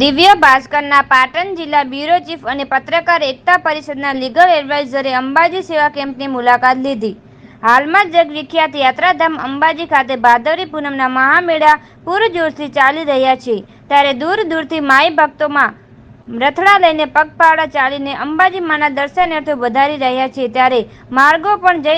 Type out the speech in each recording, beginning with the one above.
દિવ્ય ભાસ્કરના પાટણ જિલ્લા bureau chief અને પત્રકાર એકતા પરિષદના લીગલ એડવાઇઝરે અંબાજી સેવા કેમ્પની મુલાકાત લીધી. હાલમાં જગવિખ્યાત યાત્રાધામ અંબાજી ખાતે ભાદરવી પૂનમના મહામેળા પૂરજોરથી ચાલી રહ્યા છે. ત્યારે દૂર દૂરથી માઈ ભક્તોમાં રથડા લઈને પગપાળા ચાલીને અંબાજી માના દર્શનાર્થે વધારી રહ્યા છે. ત્યારે માર્ગો પણ જય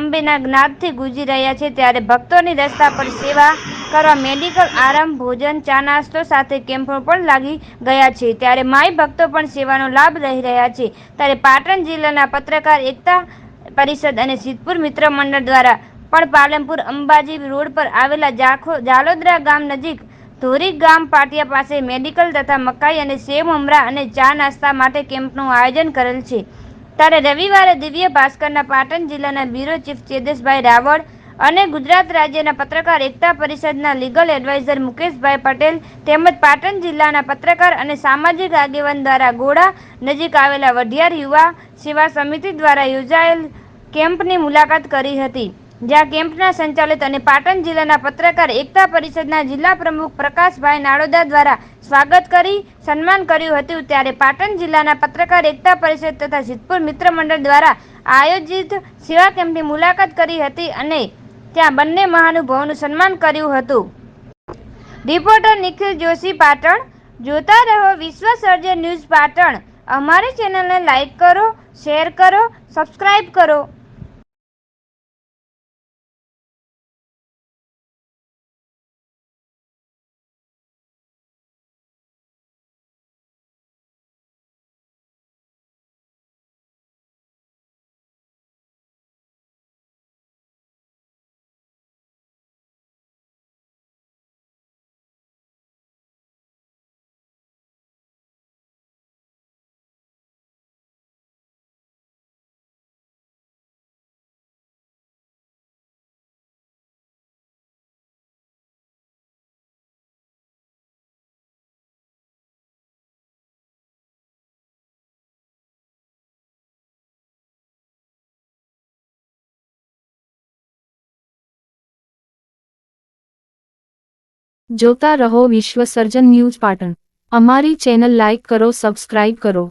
અંબેના જ્ઞાતથી ગુજી રહ્યા છે. ત્યારે ભક્તોની રસ્તા પર સેવા કરવા મેડિકલ આરામ, ભોજન, ચા નાસ્તો સાથે કેમ્પો પણ લાગી ગયા છે. ત્યારે માય ભક્તો પણ સેવાનો લાભ લઈ રહ્યા છે. ત્યારે પાટણ જિલ્લાના પત્રકાર એકતા પરિષદ અને સિદ્ધપુર મિત્ર મંડળ દ્વારા પણ પાલનપુર અંબાજી રોડ પર આવેલા જાખો જાલોદરા ગામ નજીક ધોરી ગામ પાટિયા પાસે મેડિકલ તથા મકાઈ અને સેવ, મમરા અને ચા નાસ્તા માટે કેમ્પનું આયોજન કરેલ છે. ત્યારે રવિવારે દિવ્ય ભાસ્કરના પાટણ જિલ્લાના બ્યુરો ચીફ ચેતેશભાઈ રાવળ અને ગુજરાત રાજ્યના પત્રકાર એકતા પરિષદના લીગલ એડવાઇઝર મુકેશભાઈ પટેલ તેમજ પાટણ જિલ્લાના પત્રકાર અને સામાજિક આગેવાન દ્વારા ગોળા નજીક આવેલા વઢિયાર યુવા સેવા સમિતિ દ્વારા યોજાયેલ કેમ્પની મુલાકાત કરી હતી, જ્યાં કેમ્પના સંચાલિત અને પાટણ જિલ્લાના પત્રકાર એકતા પરિષદના જિલ્લા પ્રમુખ પ્રકાશભાઈ નાડોદા દ્વારા સ્વાગત કરી, સન્માન કર્યું હતું, ત્યારે પાટણ જિલ્લાના પત્રકાર એકતા પરિષદ તથા સિદ્ધપુર મિત્ર મંડળ દ્વારા આયોજિત સેવા કેમ્પની મુલાકાત કરી હતી અને ત્યાં બંને મહાનુભાવોનું સન્માન કર્યું હતું. રિપોર્ટર નિખિલ જોશી પાટણ, જોતા રહો વિશ્વ સર્જન ન્યૂઝ પાટણ. અમારી ચેનલને લાઈક કરો, શેર કરો સબસ્ક્રાઈબ કરો. જોતા રહો વિશ્વ સર્જન ન્યૂઝ પાટણ. અમારી ચેનલ લાઇક કરો સબસ્ક્રાઇબ કરો.